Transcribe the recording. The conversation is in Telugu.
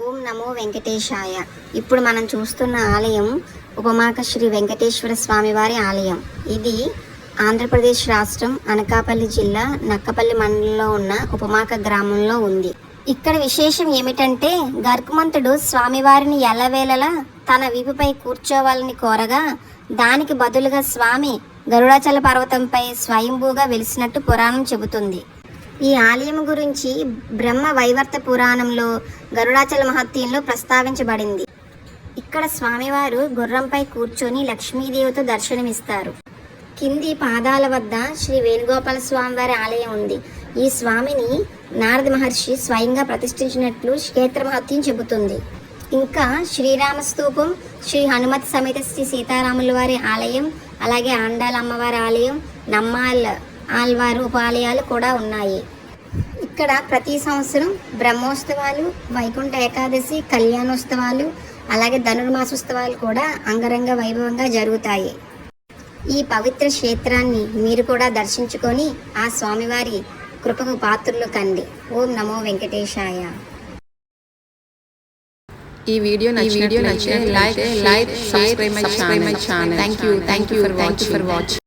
ఓం నమో వెంకటేశాయ. ఇప్పుడు మనం చూస్తున్న ఆలయం ఉపమాక శ్రీ వెంకటేశ్వర స్వామి వారి ఆలయం. ఇది ఆంధ్రప్రదేశ్ రాష్ట్రం అనకాపల్లి జిల్లా నక్కపల్లి మండలంలో ఉన్న ఉపమాక గ్రామంలో ఉంది. ఇక్కడ విశేషం ఏమిటంటే గర్గమంతుడు స్వామివారిని ఎల్లవేళలా తన వీపుపై కూర్చోవాలని కోరగా దానికి బదులుగా స్వామి గరుడాచల పర్వతంపై స్వయంభూగా వెలిసినట్టు పురాణం చెబుతుంది. ఈ ఆలయం గురించి బ్రహ్మ వైవర్త పురాణంలో గరుడాచల మహత్యంలో ప్రస్తావించబడింది. ఇక్కడ స్వామివారు గుర్రంపై కూర్చొని లక్ష్మీదేవితో దర్శనమిస్తారు. కింది పాదాల వద్ద శ్రీ వేణుగోపాల స్వామి వారి ఆలయం ఉంది. ఈ స్వామిని నారద మహర్షి స్వయంగా ప్రతిష్ఠించినట్లు క్షేత్ర మహత్యం చెబుతుంది. ఇంకా శ్రీరామ స్తూపం శ్రీ హనుమత్ సమేత శ్రీ సీతారాముల వారి ఆలయం అలాగే ఆండాల అమ్మవారి ఆలయం నమ్మాల్ ఆల్వారు ఉపాలయాలు కూడా ఉన్నాయి. ఇక్కడ ప్రతి సంవత్సరం బ్రహ్మోత్సవాలు వైకుంఠ ఏకాదశి కళ్యాణోత్సవాలు అలాగే ధనుర్మాసోత్సవాలు కూడా అంగరంగ వైభవంగా జరుగుతాయి. ఈ పవిత్ర క్షేత్రాన్ని మీరు కూడా దర్శించుకొని ఆ స్వామివారి కృపకు పాత్రులు కండి. ఓం నమో వెంకటేశాయ. ఈ వీడియో నచ్చినట్లయితే like like subscribe my channel thank you thank you for watching